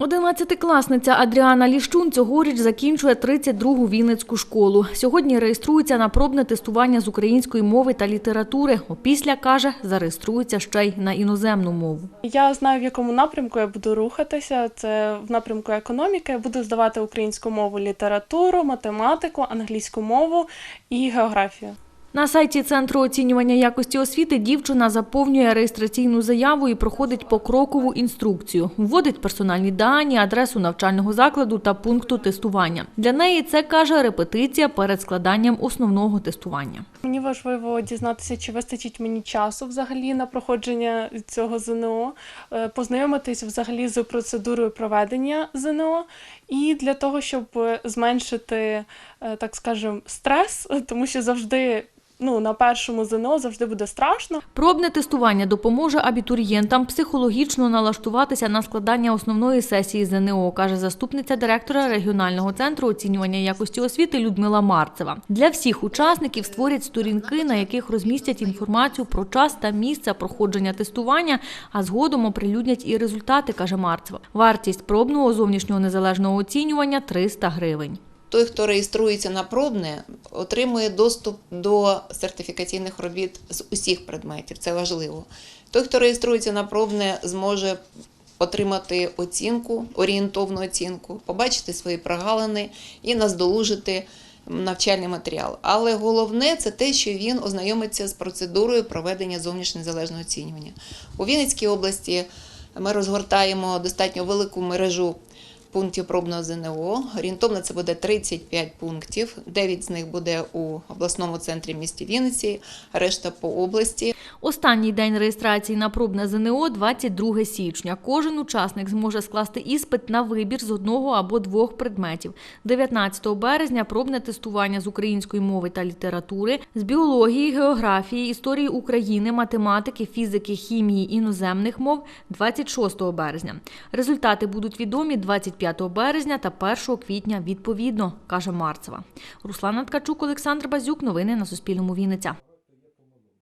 Одинадцятикласниця Адріана Ліщун цьогоріч закінчує 32-гу Вінницьку школу. Сьогодні реєструється на пробне тестування з української мови та літератури. Опісля, каже, зареєструється ще й на іноземну мову. Я знаю, в якому напрямку я буду рухатися. Це в напрямку економіки. Я буду здавати українську мову, літературу, математику, англійську мову і географію. На сайті Центру оцінювання якості освіти дівчина заповнює реєстраційну заяву і проходить покрокову інструкцію. Вводить персональні дані, адресу навчального закладу та пункту тестування. Для неї це, каже, репетиція перед складанням основного тестування. Мені важливо дізнатися, чи вистачить мені часу взагалі на проходження цього ЗНО, е, познайомитись взагалі з процедурою проведення ЗНО, і для того, щоб зменшити, е, так скажем, стрес, тому що завжди. Ну, на першому ЗНО завжди буде страшно. Пробне тестування допоможе абітурієнтам психологічно налаштуватися на складання основної сесії ЗНО, каже заступниця директора регіонального центру оцінювання якості освіти Людмила Марцева. Для всіх учасників створять сторінки, на яких розмістять інформацію про час та місце проходження тестування, а згодом оприлюднять і результати, каже Марцева. Вартість пробного зовнішнього незалежного оцінювання 300 гривень. Той, хто реєструється на пробне, отримує доступ до сертифікаційних робіт з усіх предметів. Це важливо. Той, хто реєструється на пробне, зможе отримати оцінку, орієнтовну оцінку, побачити свої прогалини і наздолужити навчальний матеріал. Але головне це те, що він ознайомиться з процедурою проведення зовнішнього незалежного оцінювання. У Вінницькій області ми розгортаємо достатньо велику мережу пунктів пробного ЗНО. Орієнтовно це буде 35 пунктів. 9 з них буде у обласному центрі місті Вінниці, решта по області. Останній день реєстрації на пробне ЗНО – 22 січня. Кожен учасник зможе скласти іспит на вибір з одного або двох предметів. 19 березня – пробне тестування з української мови та літератури, з біології, географії, історії України, математики, фізики, хімії, іноземних мов – 26 березня. Результати будуть відомі 25 березня та 1 квітня відповідно, каже Марцева. Руслана Ткачук, Олександр Базюк. Новини на Суспільному Вінниця.